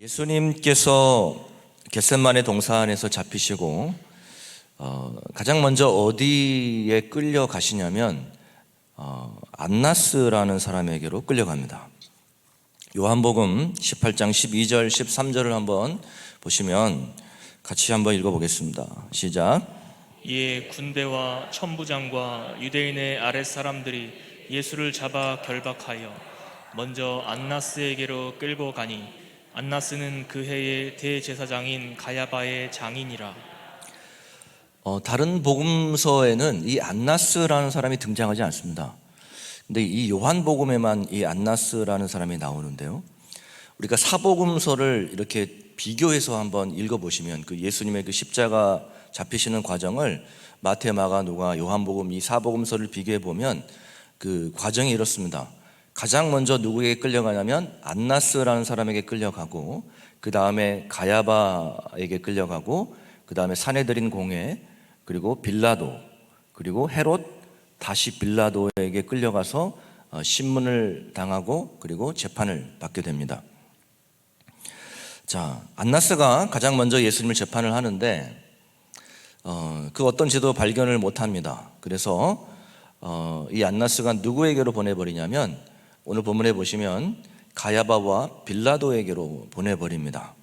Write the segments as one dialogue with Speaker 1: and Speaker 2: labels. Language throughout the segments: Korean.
Speaker 1: 예수님께서 겟셋만의 동산에서 잡히시고 어, 가장 먼저 어디에 끌려 가시냐면 어, 안나스라는 사람에게로 끌려갑니다. 요한복음 18장 12절 13절을 한번 보시면 같이 한번 읽어보겠습니다. 시작.
Speaker 2: 이에 군대와 천부장과 유대인의 아랫 사람들이 예수를 잡아 결박하여 먼저 안나스에게로 끌고 가니 안나스는 그 해의 대제사장인 가야바의 장인이라
Speaker 1: 어, 다른 복음서에는 이 안나스라는 사람이 등장하지 않습니다. 근데 이 요한복음에만 이 안나스라는 사람이 나오는데요. 우리가 사복음서를 이렇게 비교해서 한번 읽어보시면 그 예수님의 그 십자가 잡히시는 과정을 마태, 마가, 누가, 요한복음 이 사복음서를 비교해 보면 그 과정이 이렇습니다. 가장 먼저 누구에게 끌려가냐면 안나스라는 사람에게 끌려가고 그 다음에 가야바에게 끌려가고 그 다음에 사내들인 공회 그리고 빌라도 그리고 헤롯 다시 빌라도에게 끌려가서 어, 신문을 당하고 그리고 재판을 받게 됩니다. 자 안나스가 가장 먼저 예수님을 재판을 하는데 어, 그 어떤 지도 발견을 못합니다. 그래서 어, 이 안나스가 누구에게로 보내버리냐면 오늘 본문에 보시면 가야바와 빌라도에게로 보내버립니다.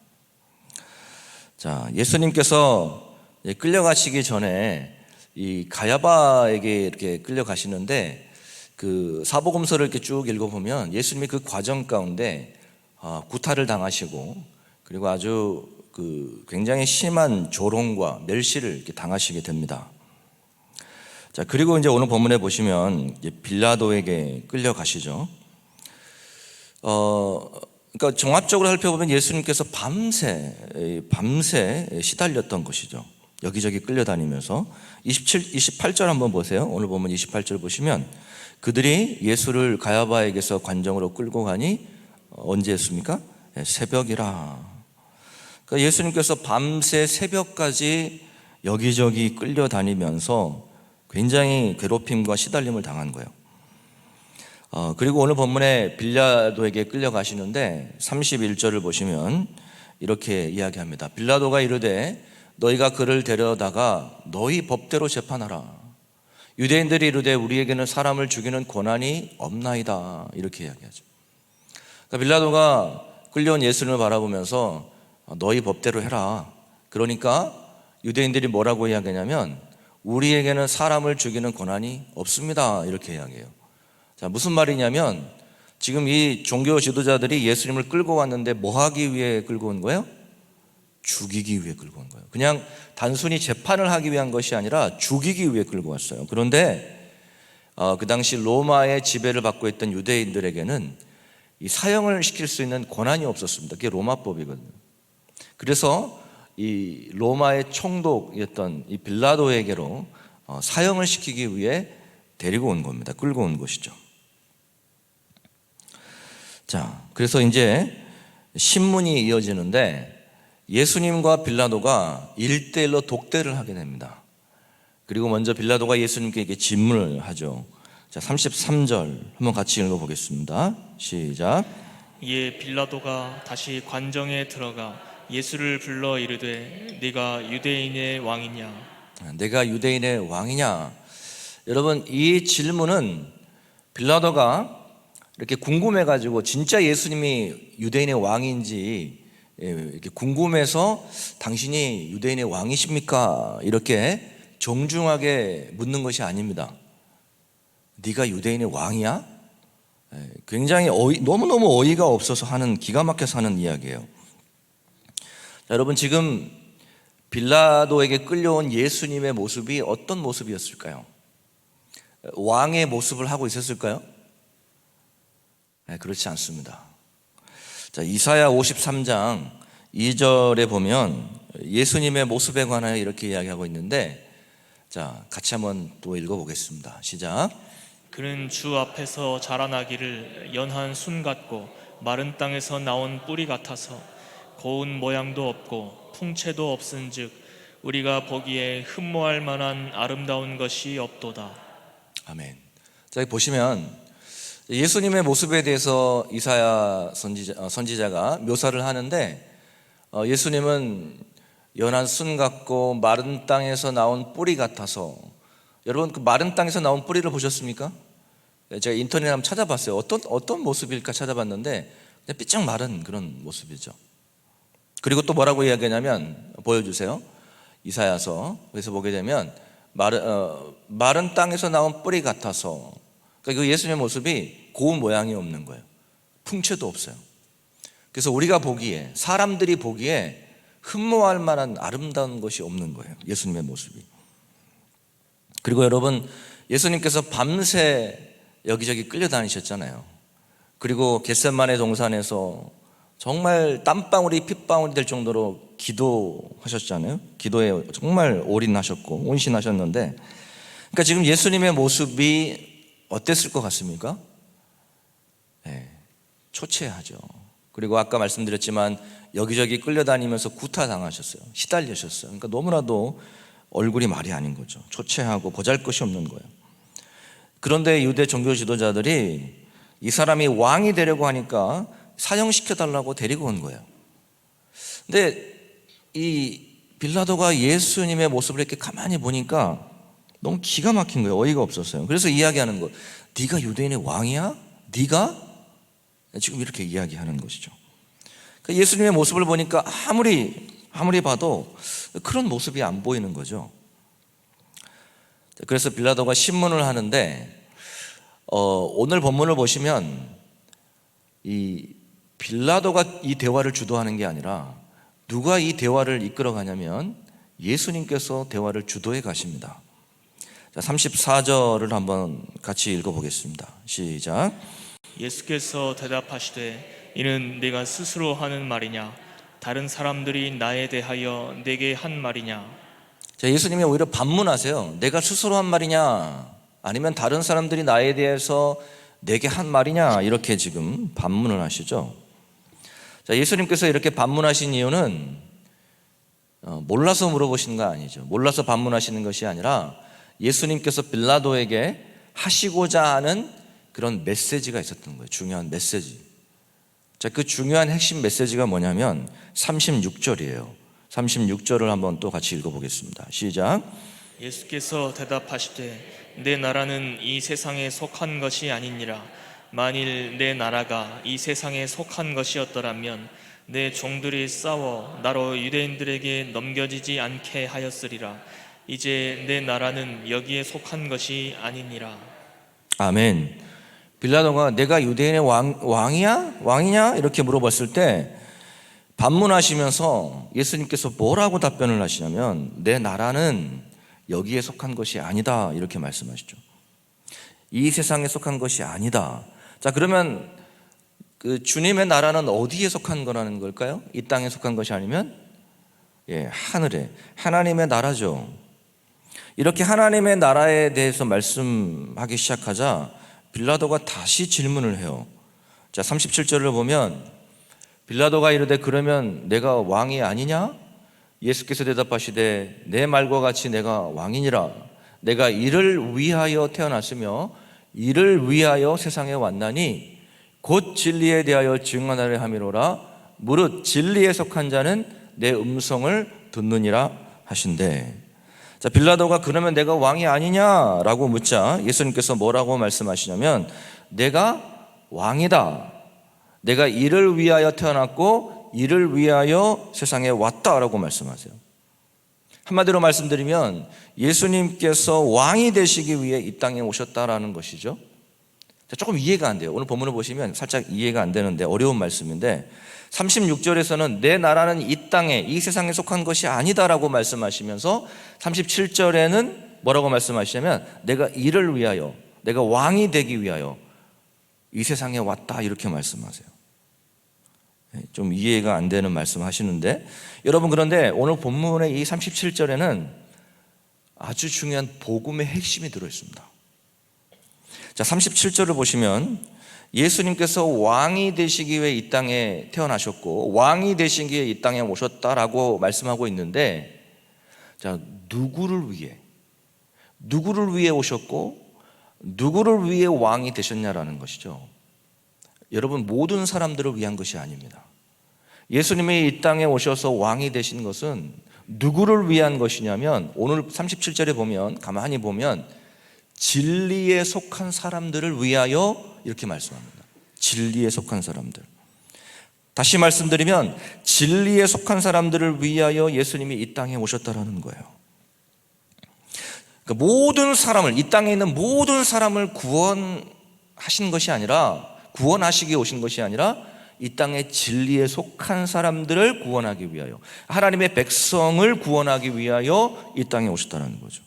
Speaker 1: 자, 예수님께서 끌려가시기 전에 이 가야바에게 이렇게 끌려가시는데 그 사복음서를 이렇게 쭉 읽어보면 예수님이 그 과정 가운데 아, 구타를 당하시고 그리고 아주 그 굉장히 심한 조롱과 멸시를 이렇게 당하시게 됩니다. 자, 그리고 이제 오늘 본문에 보시면 빌라도에게 끌려가시죠. 어, 그러니까 종합적으로 살펴보면 예수님께서 밤새, 에, 밤새 시달렸던 것이죠. 여기저기 끌려다니면서 27, 28절 한번 보세요. 오늘 보면 28절 보시면 그들이 예수를 가야바에게서 관정으로 끌고 가니 어, 언제였습니까? 예, 새벽이라. 그러니까 예수님께서 밤새 새벽까지 여기저기 끌려다니면서 굉장히 괴롭힘과 시달림을 당한 거예요. 어, 그리고 오늘 본문에 빌라도에게 끌려가시는데 31절을 보시면 이렇게 이야기합니다. 빌라도가 이르되 너희가 그를 데려다가 너희 법대로 재판하라. 유대인들이 이르되 우리에게는 사람을 죽이는 권한이 없나이다. 이렇게 이야기하죠. 그러니까 빌라도가 끌려온 예수님을 바라보면서 너희 법대로 해라. 그러니까 유대인들이 뭐라고 이야기하냐면 우리에게는 사람을 죽이는 권한이 없습니다. 이렇게 이야기해요. 자, 무슨 말이냐면 지금 이 종교 지도자들이 예수님을 끌고 왔는데 뭐 하기 위해 끌고 온 거예요? 죽이기 위해 끌고 온 거예요. 그냥 단순히 재판을 하기 위한 것이 아니라 죽이기 위해 끌고 왔어요. 그런데 어, 그 당시 로마의 지배를 받고 있던 유대인들에게는 이 사형을 시킬 수 있는 권한이 없었습니다. 그게 로마법이거든요. 그래서 이 로마의 총독이었던 이 빌라도에게로 어, 사형을 시키기 위해 데리고 온 겁니다. 끌고 온 것이죠. 자, 그래서 이제 신문이 이어지는데 예수님과 빌라도가 일대일로 독대를 하게 됩니다. 그리고 먼저 빌라도가 예수님께 질문을 하죠. 자, 33절 한번 같이 읽어 보겠습니다. 시작.
Speaker 2: 이에 빌라도가 다시 관정에 들어가 예수를 불러 이르되 네가 유대인의 왕이냐
Speaker 1: 내가 유대인의 왕이냐? 여러분, 이 질문은 빌라도가 이렇게 궁금해가지고 진짜 예수님이 유대인의 왕인지 예, 이렇게 궁금해서 당신이 유대인의 왕이십니까? 이렇게 정중하게 묻는 것이 아닙니다. 네가 유대인의 왕이야? 예, 굉장히 어이, 너무너무 어이가 없어서 하는 기가 막혀서 하는 이야기예요. 자, 여러분 지금 빌라도에게 끌려온 예수님의 모습이 어떤 모습이었을까요? 왕의 모습을 하고 있었을까요? 네, 그렇지 않습니다. 자, 이사야 53장 2절에 보면 예수님의 모습에 관하여 이렇게 이야기하고 있는데 자, 같이 한번 또 읽어 보겠습니다. 시작.
Speaker 2: 그는 주 앞에서 자라나기를 연한 순 같고 마른 땅에서 나온 뿌리 같아서 고운 모양도 없고 풍채도 없은즉 우리가 보기에 흠모할 만한 아름다운 것이 없도다.
Speaker 1: 아멘. 자, 보시면 예수님의 모습에 대해서 이사야 선지자, 어, 선지자가 묘사를 하는데 어, 예수님은 연한 순 같고 마른 땅에서 나온 뿌리 같아서 여러분 그 마른 땅에서 나온 뿌리를 보셨습니까? 네, 제가 인터넷에 한번 찾아봤어요. 어떤 어떤 모습일까 찾아봤는데 그냥 삐쩍 마른 그런 모습이죠. 그리고 또 뭐라고 이야기하냐면 보여주세요. 이사야서 그래서 보게 되면 마른, 어, 마른 땅에서 나온 뿌리 같아서 그러니까 그 예수님의 모습이 고운 모양이 없는 거예요. 풍채도 없어요. 그래서 우리가 보기에 사람들이 보기에 흠모할 만한 아름다운 것이 없는 거예요. 예수님의 모습이. 그리고 여러분 예수님께서 밤새 여기저기 끌려다니셨잖아요. 그리고 겟셋만의 동산에서 정말 땀방울이 핏방울이 될 정도로 기도하셨잖아요. 기도에 정말 올인하셨고 온신하셨는데 그러니까 지금 예수님의 모습이 어땠을 것 같습니까? 네, 초췌하죠. 그리고 아까 말씀드렸지만 여기저기 끌려다니면서 구타당하셨어요. 시달리셨어요. 그러니까 너무나도 얼굴이 말이 아닌 거죠. 초췌하고 보잘것이 없는 거예요. 그런데 유대 종교 지도자들이 이 사람이 왕이 되려고 하니까 사형시켜 달라고 데리고 온 거예요. 근데 이 빌라도가 예수님의 모습을 이렇게 가만히 보니까 너무 기가 막힌 거예요. 어이가 없었어요. 그래서 이야기하는 거. 네가 유대인의 왕이야? 네가? 지금 이렇게 이야기하는 것이죠. 그러니까 예수님의 모습을 보니까 아무리 아무리 봐도 그런 모습이 안 보이는 거죠. 그래서 빌라도가 신문을 하는데 어, 오늘 본문을 보시면 이 빌라도가 이 대화를 주도하는 게 아니라 누가 이 대화를 이끌어 가냐면 예수님께서 대화를 주도해 가십니다. 자, 34절을 한번 같이 읽어 보겠습니다. 시작.
Speaker 2: 예수께서 대답하시되 이는 네가 스스로 하는 말이냐 다른 사람들이 나에 대하여 내게 한 말이냐
Speaker 1: 자, 예수님이 오히려 반문하세요. 내가 스스로 한 말이냐 아니면 다른 사람들이 나에 대해서 내게 한 말이냐 이렇게 지금 반문을 하시죠. 자, 예수님께서 이렇게 반문하신 이유는 어, 몰라서 물어보시는 거 아니죠. 몰라서 반문하시는 것이 아니라 예수님께서 빌라도에게 하시고자 하는 그런 메시지가 있었던 거예요. 중요한 메시지. 자, 그 중요한 핵심 메시지가 뭐냐면 36절이에요. 36절을 한번 또 같이 읽어보겠습니다. 시작.
Speaker 2: 예수께서 대답하시되 내 나라는 이 세상에 속한 것이 아니니라 만일 내 나라가 이 세상에 속한 것이었더라면 내 종들이 싸워 나로 유대인들에게 넘겨지지 않게 하였으리라 이제 내 나라는 여기에 속한 것이 아니니라
Speaker 1: 아멘. 빌라도가 내가 유대인의 왕, 왕이야? 왕이냐? 이렇게 물어봤을 때 반문하시면서 예수님께서 뭐라고 답변을 하시냐면 내 나라는 여기에 속한 것이 아니다. 이렇게 말씀하시죠. 이 세상에 속한 것이 아니다. 자, 그러면 그 주님의 나라는 어디에 속한 거라는 걸까요? 이 땅에 속한 것이 아니면 예, 하늘에 하나님의 나라죠. 이렇게 하나님의 나라에 대해서 말씀하기 시작하자 빌라도가 다시 질문을 해요. 자, 37절을 보면 빌라도가 이르되 그러면 내가 왕이 아니냐? 예수께서 대답하시되 내 말과 같이 내가 왕이니라. 내가 이를 위하여 태어났으며 이를 위하여 세상에 왔나니 곧 진리에 대하여 증언하려 함이로라. 무릇 진리에 속한 자는 내 음성을 듣느니라 하신대. 자, 빌라도가 그러면 내가 왕이 아니냐라고 묻자 예수님께서 뭐라고 말씀하시냐면 내가 왕이다. 내가 이를 위하여 태어났고 이를 위하여 세상에 왔다라고 말씀하세요. 한마디로 말씀드리면 예수님께서 왕이 되시기 위해 이 땅에 오셨다라는 것이죠. 자, 조금 이해가 안 돼요. 오늘 본문을 보시면 살짝 이해가 안 되는데 어려운 말씀인데 36절에서는 내 나라는 이 땅에 이 세상에 속한 것이 아니다라고 말씀하시면서 37절에는 뭐라고 말씀하시냐면 내가 이를 위하여 내가 왕이 되기 위하여 이 세상에 왔다 이렇게 말씀하세요. 네, 좀 이해가 안 되는 말씀 하시는데 여러분 그런데 오늘 본문의 이 37절에는 아주 중요한 복음의 핵심이 들어 있습니다. 자, 37절을 보시면 예수님께서 왕이 되시기 위해 이 땅에 태어나셨고 왕이 되시기 위해 이 땅에 오셨다라고 말씀하고 있는데 자, 누구를 위해 누구를 위해 오셨고 누구를 위해 왕이 되셨냐라는 것이죠. 여러분 모든 사람들을 위한 것이 아닙니다. 예수님이 이 땅에 오셔서 왕이 되신 것은 누구를 위한 것이냐면 오늘 37절에 보면 가만히 보면 진리에 속한 사람들을 위하여 이렇게 말씀합니다. 진리에 속한 사람들. 다시 말씀드리면 진리에 속한 사람들을 위하여 예수님이 이 땅에 오셨다라는 거예요. 그러니까 모든 사람을 이 땅에 있는 모든 사람을 구원하신 것이 아니라 구원하시기 오신 것이 아니라 이 땅의 진리에 속한 사람들을 구원하기 위하여 하나님의 백성을 구원하기 위하여 이 땅에 오셨다는 거죠.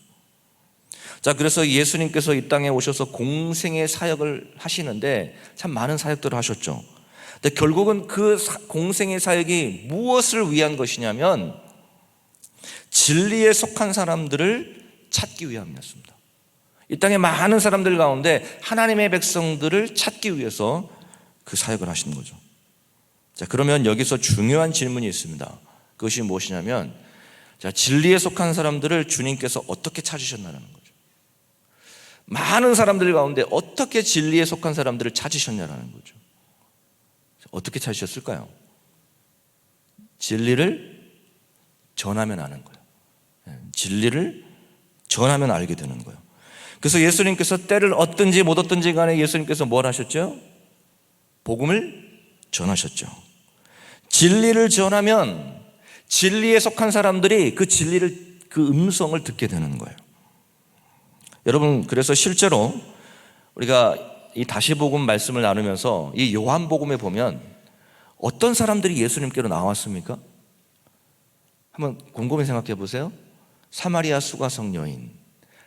Speaker 1: 자, 그래서 예수님께서 이 땅에 오셔서 공생의 사역을 하시는데 참 많은 사역들을 하셨죠. 근데 결국은 그 사- 공생의 사역이 무엇을 위한 것이냐면 진리에 속한 사람들을 찾기 위함이었습니다. 이 땅에 많은 사람들 가운데 하나님의 백성들을 찾기 위해서 그 사역을 하시는 거죠. 자, 그러면 여기서 중요한 질문이 있습니다. 그것이 무엇이냐면, 자, 진리에 속한 사람들을 주님께서 어떻게 찾으셨나라는 거죠. 많은 사람들 가운데 어떻게 진리에 속한 사람들을 찾으셨냐라는 거죠. 어떻게 찾으셨을까요? 진리를 전하면 아는 거예요. 예, 진리를 전하면 알게 되는 거예요. 그래서 예수님께서 때를 얻든지 못 얻든지 간에 예수님께서 뭘 하셨죠? 복음을 전하셨죠. 진리를 전하면 진리에 속한 사람들이 그 진리를 그 음성을 듣게 되는 거예요. 여러분 그래서 실제로 우리가 이 다시 복음 말씀을 나누면서 이 요한 복음에 보면 어떤 사람들이 예수님께로 나왔습니까? 한번 곰곰이 생각해 보세요. 사마리아 수가성 여인,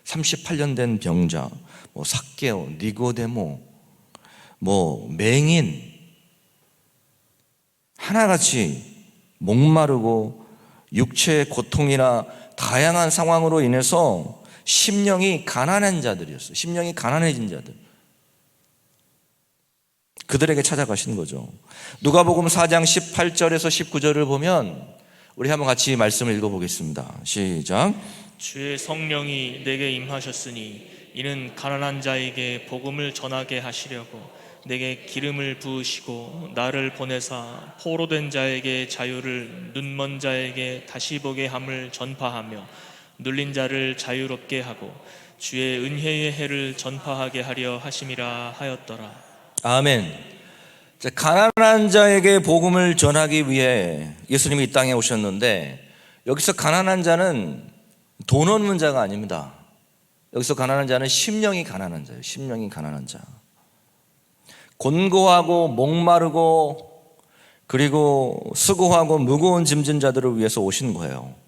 Speaker 1: 38년 된 병자, 뭐 삭개오, 니고데모, 뭐 맹인 하나같이 목마르고 육체의 고통이나 다양한 상황으로 인해서 심령이 가난한 자들이었어요. 심령이 가난해진 자들. 그들에게 찾아가시는 거죠. 누가복음 4장 18절에서 19절을 보면 우리 한번 같이 말씀을 읽어 보겠습니다. 시작.
Speaker 2: 주의 성령이 내게 임하셨으니 이는 가난한 자에게 복음을 전하게 하시려고 내게 기름을 부으시고 나를 보내사 포로된 자에게 자유를 눈먼 자에게 다시 보게 함을 전파하며 눌린 자를 자유롭게 하고 주의 은혜의 해를 전파하게 하려 하심이라 하였더라.
Speaker 1: 아멘. 자, 가난한 자에게 복음을 전하기 위해 예수님이 이 땅에 오셨는데 여기서 가난한 자는 돈 없는 자가 아닙니다. 여기서 가난한 자는 심령이 가난한 자예요. 심령이 가난한 자. 곤고하고 목마르고 그리고 수고하고 무거운 짐진 자들을 위해서 오신 거예요.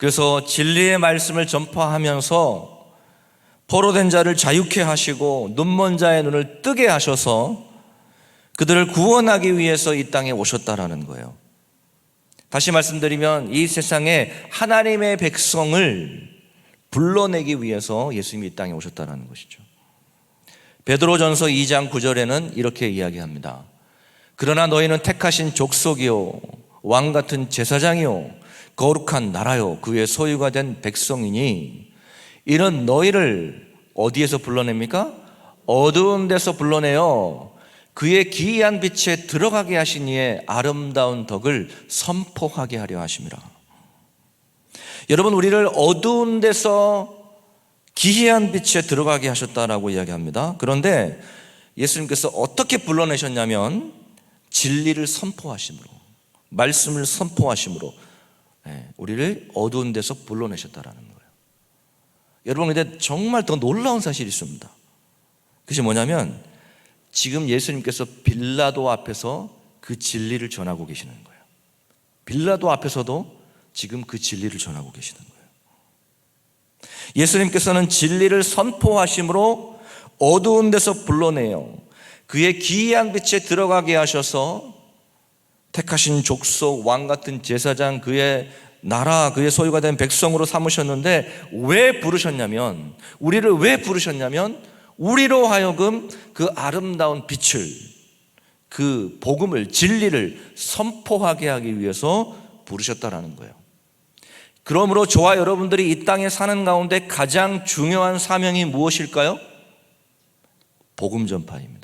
Speaker 1: 그래서 진리의 말씀을 전파하면서 포로된 자를 자유케 하시고 눈먼 자의 눈을 뜨게 하셔서 그들을 구원하기 위해서 이 땅에 오셨다라는 거예요. 다시 말씀드리면 이 세상에 하나님의 백성을 불러내기 위해서 예수님이 이 땅에 오셨다라는 것이죠. 베드로전서 2장 9절에는 이렇게 이야기합니다. 그러나 너희는 택하신 족속이요 왕 같은 제사장이요 거룩한 나라요 그의 소유가 된 백성이니 이런 너희를 어디에서 불러냅니까? 어두운 데서 불러내어 그의 기이한 빛에 들어가게 하신 이의 아름다운 덕을 선포하게 하려 하심이라. 여러분 우리를 어두운 데서 기이한 빛에 들어가게 하셨다라고 이야기합니다. 그런데 예수님께서 어떻게 불러내셨냐면 진리를 선포하심으로 말씀을 선포하심으로 예, 우리를 어두운 데서 불러내셨다라는 거예요. 여러분 근데 정말 더 놀라운 사실이 있습니다. 그것이 뭐냐면 지금 예수님께서 빌라도 앞에서 그 진리를 전하고 계시는 거예요. 빌라도 앞에서도 지금 그 진리를 전하고 계시는 거예요. 예수님께서는 진리를 선포하심으로 어두운 데서 불러내요. 그의 기이한 빛에 들어가게 하셔서 택하신 족속 왕 같은 제사장 그의 나라 그의 소유가 된 백성으로 삼으셨는데 왜 부르셨냐면 우리를 왜 부르셨냐면 우리로 하여금 그 아름다운 빛을 그 복음을 진리를 선포하게 하기 위해서 부르셨다라는 거예요. 그러므로 저와 여러분들이 이 땅에 사는 가운데 가장 중요한 사명이 무엇일까요? 복음 전파입니다.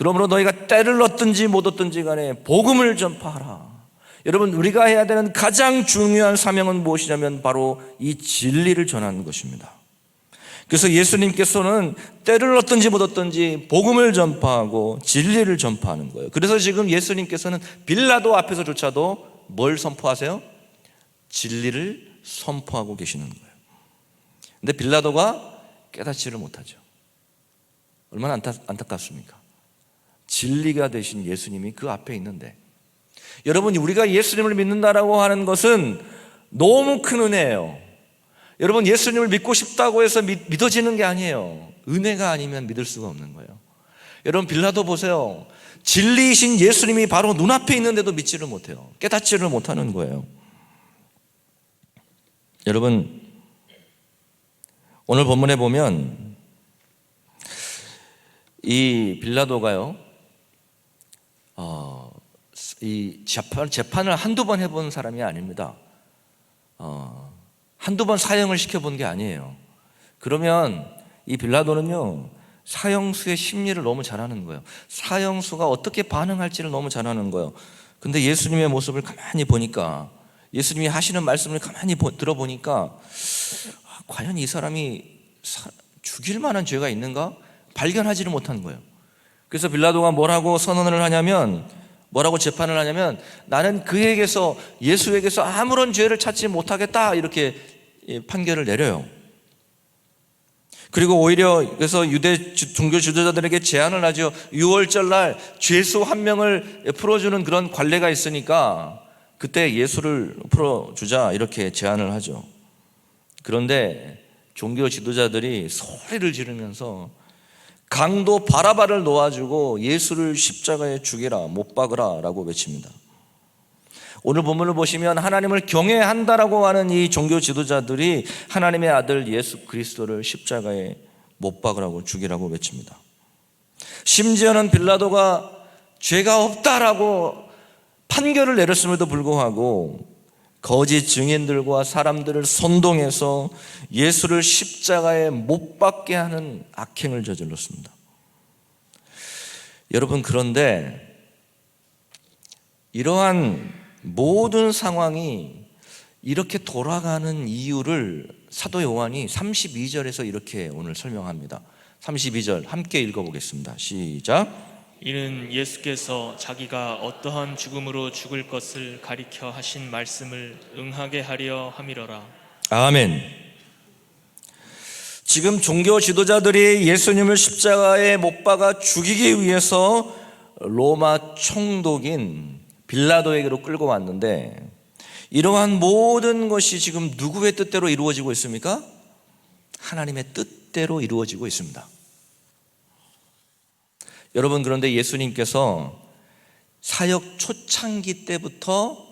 Speaker 1: 그러므로 너희가 때를 얻든지 못 얻든지 간에 복음을 전파하라. 여러분 우리가 해야 되는 가장 중요한 사명은 무엇이냐면 바로 이 진리를 전하는 것입니다. 그래서 예수님께서는 때를 얻든지 못 얻든지 복음을 전파하고 진리를 전파하는 거예요. 그래서 지금 예수님께서는 빌라도 앞에서조차도 뭘 선포하세요? 진리를 선포하고 계시는 거예요. 근데 빌라도가 깨닫지를 못하죠. 얼마나 안타, 안타깝습니까? 진리가 되신 예수님이 그 앞에 있는데 여러분 우리가 예수님을 믿는다라고 하는 것은 너무 큰 은혜예요. 여러분 예수님을 믿고 싶다고 해서 믿, 믿어지는 게 아니에요. 은혜가 아니면 믿을 수가 없는 거예요. 여러분 빌라도 보세요. 진리이신 예수님이 바로 눈앞에 있는데도 믿지를 못해요. 깨닫지를 못하는 거예요. 여러분 오늘 본문에 보면 이 빌라도가요, 어, 이 재판, 재판을 한두 번 해본 사람이 아닙니다. 어, 한두 번 사형을 시켜본 게 아니에요. 그러면 이 빌라도는요, 사형수의 심리를 너무 잘 아는 거예요. 사형수가 어떻게 반응할지를 너무 잘 아는 거예요. 근데 예수님의 모습을 가만히 보니까, 예수님이 하시는 말씀을 가만히 보- 들어보니까, 아, 과연 이 사람이 사- 죽일 만한 죄가 있는가? 발견하지를 못한 거예요. 그래서 빌라도가 뭐라고 선언을 하냐면 뭐라고 재판을 하냐면 나는 그에게서 예수에게서 아무런 죄를 찾지 못하겠다 이렇게 예, 판결을 내려요. 그리고 오히려 그래서 유대 주- 종교 지도자들에게 제안을 하죠. 6월절 날 죄수 한 명을 풀어주는 그런 관례가 있으니까 그때 예수를 풀어주자 이렇게 제안을 하죠. 그런데 종교 지도자들이 소리를 지르면서 강도 바라바를 놓아주고 예수를 십자가에 죽이라 못 박으라 라고 외칩니다. 오늘 본문을 보시면 하나님을 경외한다라고 하는 이 종교 지도자들이 하나님의 아들 예수 그리스도를 십자가에 못 박으라고 죽이라고 외칩니다. 심지어는 빌라도가 죄가 없다라고 판결을 내렸음에도 불구하고 거짓 증인들과 사람들을 선동해서 예수를 십자가에 못 박게 하는 악행을 저질렀습니다. 여러분 그런데 이러한 모든 상황이 이렇게 돌아가는 이유를 사도 요한이 32절에서 이렇게 오늘 설명합니다. 32절 함께 읽어보겠습니다. 시작.
Speaker 2: 이는 예수께서 자기가 어떠한 죽음으로 죽을 것을 가리켜 하신 말씀을 응하게 하려 함이로라.
Speaker 1: 아멘. 지금 종교 지도자들이 예수님을 십자가에 못 박아 죽이기 위해서 로마 총독인 빌라도에게로 끌고 왔는데 이러한 모든 것이 지금 누구의 뜻대로 이루어지고 있습니까? 하나님의 뜻대로 이루어지고 있습니다. 여러분 그런데 예수님께서 사역 초창기 때부터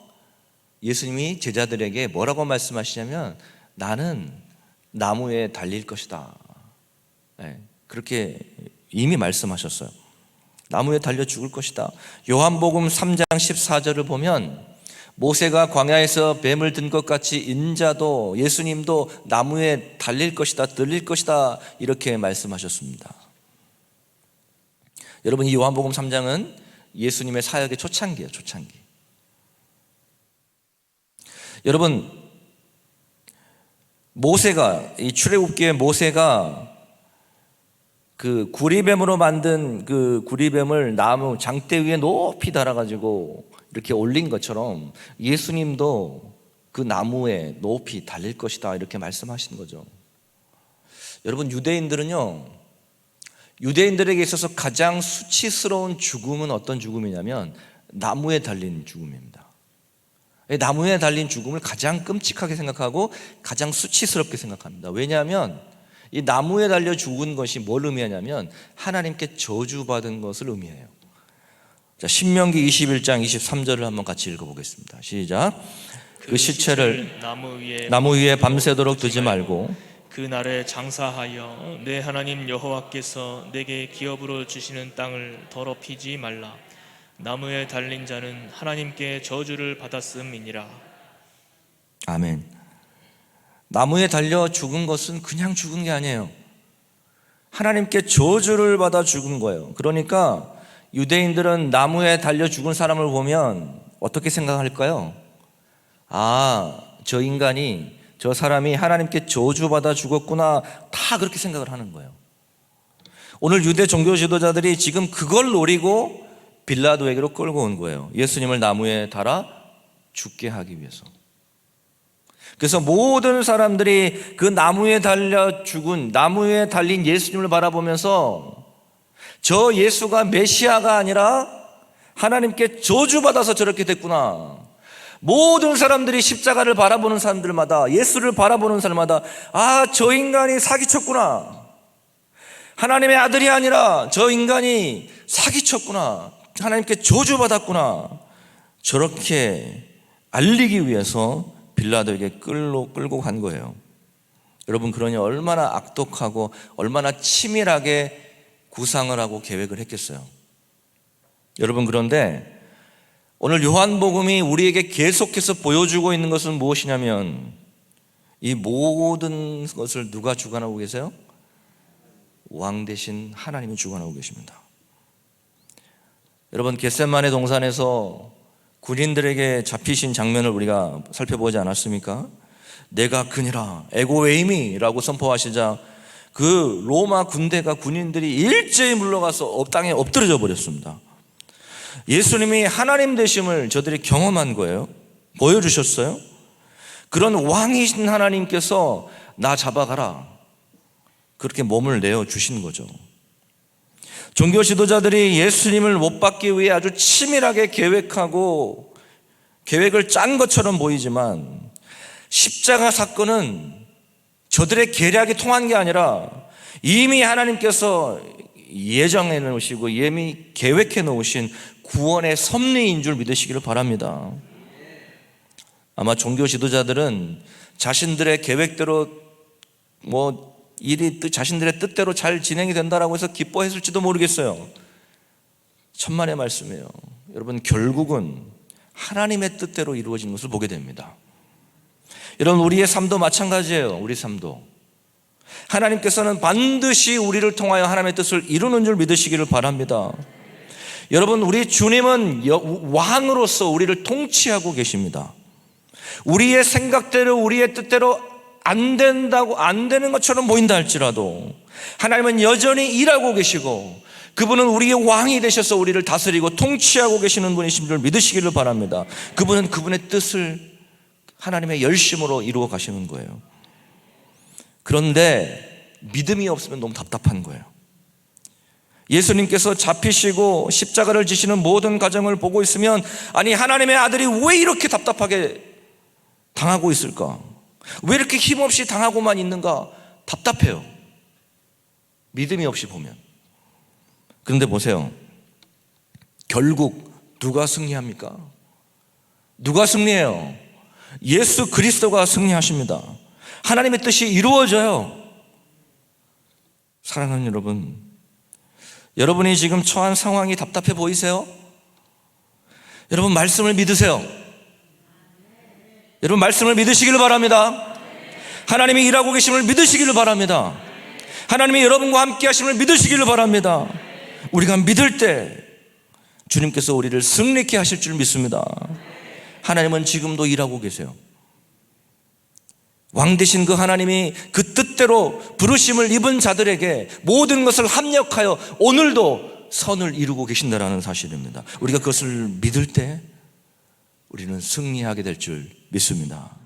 Speaker 1: 예수님이 제자들에게 뭐라고 말씀하시냐면 나는 나무에 달릴 것이다. 네, 그렇게 이미 말씀하셨어요. 나무에 달려 죽을 것이다. 요한복음 3장 14절을 보면 모세가 광야에서 뱀을 든 것 같이 인자도 예수님도 나무에 달릴 것이다, 들릴 것이다 이렇게 말씀하셨습니다. 여러분 이 요한복음 3장은 예수님의 사역의 초창기예요, 초창기. 여러분 모세가 이 출애굽기에 모세가 그 구리뱀으로 만든 그 구리뱀을 나무 장대 위에 높이 달아가지고 이렇게 올린 것처럼 예수님도 그 나무에 높이 달릴 것이다 이렇게 말씀하신 거죠. 여러분 유대인들은요 유대인들에게 있어서 가장 수치스러운 죽음은 어떤 죽음이냐면 나무에 달린 죽음입니다. 나무에 달린 죽음을 가장 끔찍하게 생각하고 가장 수치스럽게 생각합니다. 왜냐하면 이 나무에 달려 죽은 것이 뭘 의미하냐면 하나님께 저주받은 것을 의미해요. 자, 신명기 21장 23절을 한번 같이 읽어보겠습니다. 시작. 그 시체를 나무 위에 밤새도록 두지 말고
Speaker 2: 그 날에 장사하여 내 하나님 여호와께서 내게 기업으로 주시는 땅을 더럽히지 말라. 나무에 달린 자는 하나님께 저주를 받았음이니라.
Speaker 1: 아멘. 나무에 달려 죽은 것은 그냥 죽은 게 아니에요. 하나님께 저주를 받아 죽은 거예요. 그러니까 유대인들은 나무에 달려 죽은 사람을 보면 어떻게 생각할까요? 아, 저 인간이, 저 사람이 하나님께 저주받아 죽었구나. 다 그렇게 생각을 하는 거예요. 오늘 유대 종교 지도자들이 지금 그걸 노리고 빌라도에게로 끌고 온 거예요. 예수님을 나무에 달아 죽게 하기 위해서. 그래서 모든 사람들이 그 나무에 달려 죽은 나무에 달린 예수님을 바라보면서 저 예수가 메시아가 아니라 하나님께 저주받아서 저렇게 됐구나. 모든 사람들이 십자가를 바라보는 사람들마다 예수를 바라보는 사람마다 아, 저 인간이 사기쳤구나. 하나님의 아들이 아니라 저 인간이 사기쳤구나. 하나님께 저주받았구나. 저렇게 알리기 위해서 빌라도에게 끌로 끌고 간 거예요. 여러분 그러니 얼마나 악독하고 얼마나 치밀하게 구상을 하고 계획을 했겠어요. 여러분 그런데 오늘 요한복음이 우리에게 계속해서 보여주고 있는 것은 무엇이냐면 이 모든 것을 누가 주관하고 계세요? 왕 대신 하나님이 주관하고 계십니다. 여러분 겟셋만의 동산에서 군인들에게 잡히신 장면을 우리가 살펴보지 않았습니까? 내가 그니라 에고웨이미라고 선포하시자 그 로마 군대가 군인들이 일제히 물러가서 업- 땅에 엎드려져 버렸습니다. 예수님이 하나님 되심을 저들이 경험한 거예요. 보여주셨어요. 그런 왕이신 하나님께서 나 잡아가라. 그렇게 몸을 내어 주신 거죠. 종교 지도자들이 예수님을 못 받기 위해 아주 치밀하게 계획하고 계획을 짠 것처럼 보이지만 십자가 사건은 저들의 계략이 통한 게 아니라 이미 하나님께서 예정해 놓으시고 이미 계획해 놓으신 구원의 섭리인 줄 믿으시기를 바랍니다. 아마 종교 지도자들은 자신들의 계획대로 뭐 일이 뜻- 자신들의 뜻대로 잘 진행이 된다라고 해서 기뻐했을지도 모르겠어요. 천만의 말씀이에요. 여러분 결국은 하나님의 뜻대로 이루어진 것을 보게 됩니다. 여러분 우리의 삶도 마찬가지예요. 우리 삶도 하나님께서는 반드시 우리를 통하여 하나님의 뜻을 이루는 줄 믿으시기를 바랍니다. 여러분 우리 주님은 여- 왕으로서 우리를 통치하고 계십니다. 우리의 생각대로 우리의 뜻대로 안 된다고 안 되는 것처럼 보인다 할지라도 하나님은 여전히 일하고 계시고 그분은 우리의 왕이 되셔서 우리를 다스리고 통치하고 계시는 분이신 줄 믿으시기를 바랍니다. 그분은 그분의 뜻을 하나님의 열심으로 이루어 가시는 거예요. 그런데 믿음이 없으면 너무 답답한 거예요. 예수님께서 잡히시고 십자가를 지시는 모든 과정을 보고 있으면 아니 하나님의 아들이 왜 이렇게 답답하게 당하고 있을까? 왜 이렇게 힘없이 당하고만 있는가? 답답해요. 믿음이 없이 보면. 그런데 보세요. 결국 누가 승리합니까? 누가 승리해요? 예수 그리스도가 승리하십니다. 하나님의 뜻이 이루어져요. 사랑하는 여러분, 여러분이 지금 처한 상황이 답답해 보이세요? 여러분 말씀을 믿으세요. 여러분 말씀을 믿으시기를 바랍니다. 하나님이 일하고 계심을 믿으시기를 바랍니다. 하나님이 여러분과 함께 하심을 믿으시기를 바랍니다. 우리가 믿을 때 주님께서 우리를 승리케 하실 줄 믿습니다. 하나님은 지금도 일하고 계세요. 왕 되신 그 하나님이 그 뜻대로 부르심을 입은 자들에게 모든 것을 합력하여 오늘도 선을 이루고 계신다라는 사실입니다. 우리가 그것을 믿을 때 우리는 승리하게 될 줄 믿습니다.